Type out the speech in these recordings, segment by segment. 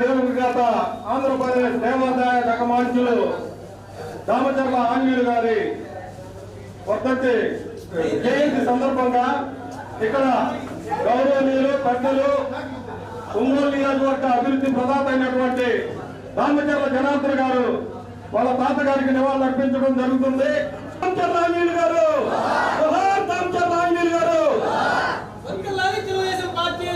దివంగత ఆంధ్రప్రదేశ్ దేవాదాయ రకమాంచులు రామచర్ల ఆంజనేయులు గారి వర్ధంతి జయంతి సందర్భంగా ఇక్కడ గౌరవనీయులు పెద్దలు ఒంగోలు నియోజకవర్గ అభివృద్ధి ప్రదాత అయినటువంటి రామచర్ల జనార్దన్ గారు వాళ్ళ తాతగారికి నివాళులు అర్పించడం జరుగుతుంది. ఆంజనేయులు గారు! ఆంజనేయులు గారు! తెలుగుదేశం పార్టీ!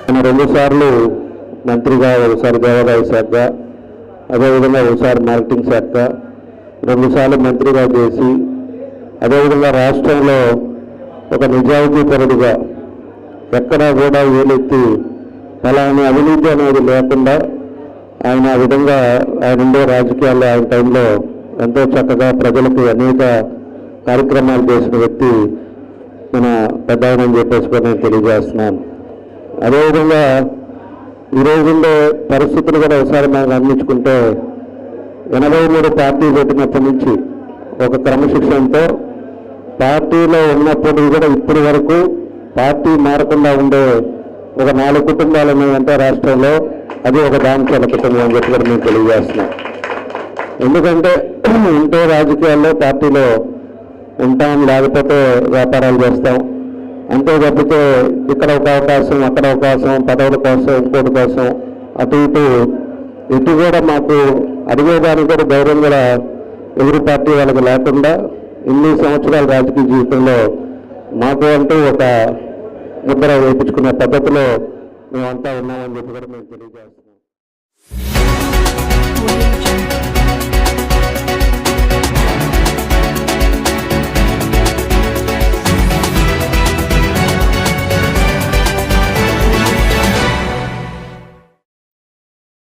ఆయన రెండుసార్లు మంత్రిగా ఒకసారి దేవాదాయ శాఖ అదేవిధంగా ఒకసారి మార్కెటింగ్ శాఖ రెండుసార్లు మంత్రిగా చేసి అదేవిధంగా రాష్ట్రంలో ఒక నిజాయితీపరుడుగా ఎక్కడా కూడా వేలెత్తి ఫలాని అవినీతి అనేది లేకుండా ఆయన ఆ విధంగా ఆయన ఉండే రాజకీయాల్లో ఆయన టైంలో ఎంతో చక్కగా ప్రజలకు అనేక కార్యక్రమాలు చేసిన వ్యక్తి మన పెద్దవనని చెప్పేసి కూడా నేను తెలియజేస్తున్నాను. అదేవిధంగా ఈ రోజుల్లో పరిస్థితులు కూడా ఒకసారి మనం గమనించుకుంటే ఎనభై మూడు పార్టీ పెట్టినప్పటి నుంచి ఒక క్రమశిక్షణతో పార్టీలో ఉన్నప్పుడు కూడా ఇప్పటి వరకు పార్టీ మారకుండా ఉండే ఒక నాలుగు కుటుంబాలు ఉన్నాయంటే రాష్ట్రంలో అది ఒక దాంచాల కుటుంబం అని చెప్పి కూడా మేము తెలియజేస్తున్నాం ఎందుకంటే ఉంటే రాజకీయాల్లో పార్టీలో ఉంటాం లేకపోతే వ్యాపారాలు చేస్తాం. అంతే తప్పితే ఇక్కడ ఒక అవకాశం అక్కడ అవకాశం పదవుల కోసం ఇంకోటి కోసం అటు ఇటు. ఇటు కూడా మాకు అడిగేదానికి కూడా ధైర్యం కూడా ఎదురు పార్టీ వాళ్ళకి లేకుండా ఇన్ని సంవత్సరాల రాజకీయ జీవితంలో మాకు అంటూ ఒక ముద్ర వేయించుకునే పద్ధతిలో మేమంతా ఉన్నామని చెప్పి కూడా మేము తెలియజేస్తున్నాం.